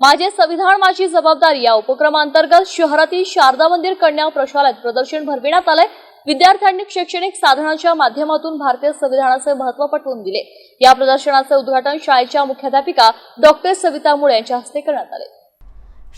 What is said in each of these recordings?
माझे संविधान माझी जबाबदारी या उपक्रमांतर्गत शहरातील शारदा मंदिर कन्या प्रशालेत प्रदर्शन भरविण्यात आलंय. विद्यार्थ्यांनी शैक्षणिक साधनाच्या माध्यमातून भारतीय संविधानाचे महत्त्व पटवून दिले. या प्रदर्शनाचे उद्घाटन शाळेच्या मुख्याध्यापिका डॉक्टर सविता मुळे यांच्या हस्ते करण्यात आले.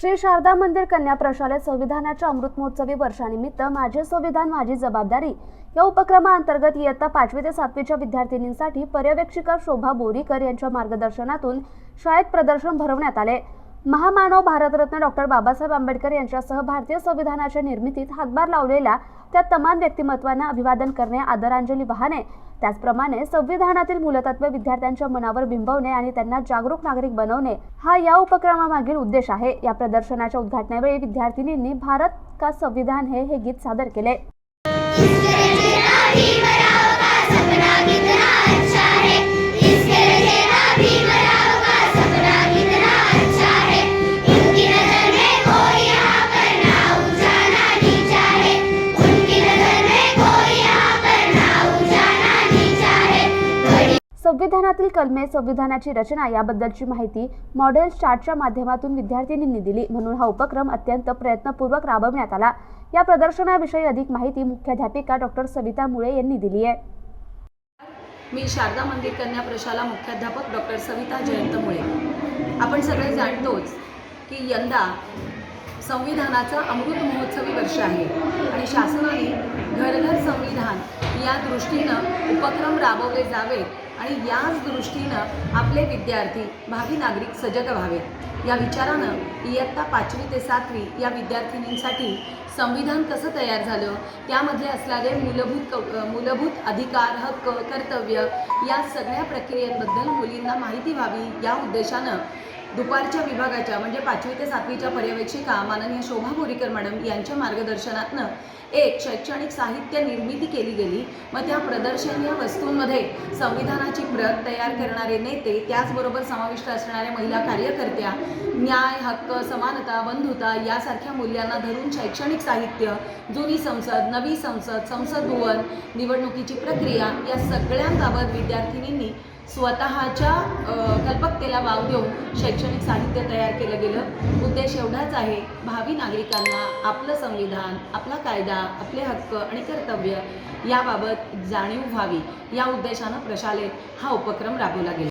श्री शारदा मंदिर कन्या प्रशालेत संविधानाच्या अमृत महोत्सवी वर्षानिमित्त माझे संविधान माझी जबाबदारी या उपक्रमाअंतर्गत इयत्ता पाचवी ते सातवीच्या विद्यार्थिनींसाठी पर्यवेक्षिका शोभा बोरीकर यांच्या मार्गदर्शनातून शाळेत प्रदर्शन भरवण्यात आले. महामानव भारतरत्न डॉक्टर बाबासाहेब आंबेडकर यांच्यासह भारतीय संविधानाच्या निर्मितीत हातभार लावलेल्या त्या तमाम व्यक्तिमत्वांना अभिवादन करणे आदरांजली वाहणे. त्याचप्रमाणे संविधानातील मूलतत्व विद्यार्थ्यांच्या मनावर बिंबवणे आणि त्यांना जागरूक नागरिक बनवणे हा या उपक्रमामागील उद्देश आहे. या प्रदर्शनाच्या उद्घाटनावेळी विद्यार्थिनींनी भारत का संविधान हे हे गीत सादर केले. संविधानातील कलमे संविधानाची रचना याबद्दलची माहिती मॉडेल चार्टच्या माध्यमातून विद्यार्थिनींनी दिली म्हणून हा उपक्रम अत्यंत प्रयत्नपूर्वक राबवण्यात आला. या प्रदर्शनाविषयी अधिक माहिती मुख्याध्यापिका डॉक्टर सविता मुळे यांनी दिली आहे. मी शारदा मंदिर कन्या प्रशाला मुख्याध्यापक डॉक्टर सविता जयंत मुळे. आपण सगळे जाणतोच की यंदा संविधानाचा अमृत महोत्सवी वर्ष आहे आणि शासनाने घर घर संविधान या दृष्टीनं उपक्रम राबवले जावेत आणि याच दृष्टीनं आपले विद्यार्थी भावी नागरिक सजग व्हावेत या विचारानं इयत्ता पाचवी ते सातवी या विद्यार्थिनींसाठी संविधान कसं तयार झालं? त्यामध्ये असणारे मूलभूत क मूलभूत अधिकार हक्क कर्तव्य या सगळ्या प्रक्रियेबद्दल मुलींना माहिती व्हावी या उद्देशानं दुपारच्या विभागाच्या म्हणजे पाचवी ते सातवीच्या पर्यवेक्षिका माननीय शोभा बोरीकर मॅडम यांच्या मार्गदर्शनातनं एक शैक्षणिक साहित्य निर्मिती केली गेली. मग त्या प्रदर्शन या वस्तूंमध्ये संविधानाची प्रत तयार करणारे नेते त्याचबरोबर समाविष्ट असणाऱ्या महिला कार्यकर्त्या न्याय हक्क समानता बंधुता यासारख्या मूल्यांना धरून शैक्षणिक साहित्य जुनी संसद नवी संसद संसद भुवन निवडणुकीची प्रक्रिया या सगळ्यांबाबत विद्यार्थिनींनी स्वतःच्या कल्पकतेला वाव देऊन शैक्षणिक साहित्य तयार केलं गेलं. उद्देश एवढाच आहे भावी नागरिकांना आपलं संविधान आपला कायदा आपले हक्क आणि कर्तव्य याबाबत जाणीव व्हावी. या उद्देशानं प्रशालेत हा उपक्रम राबवला गेला.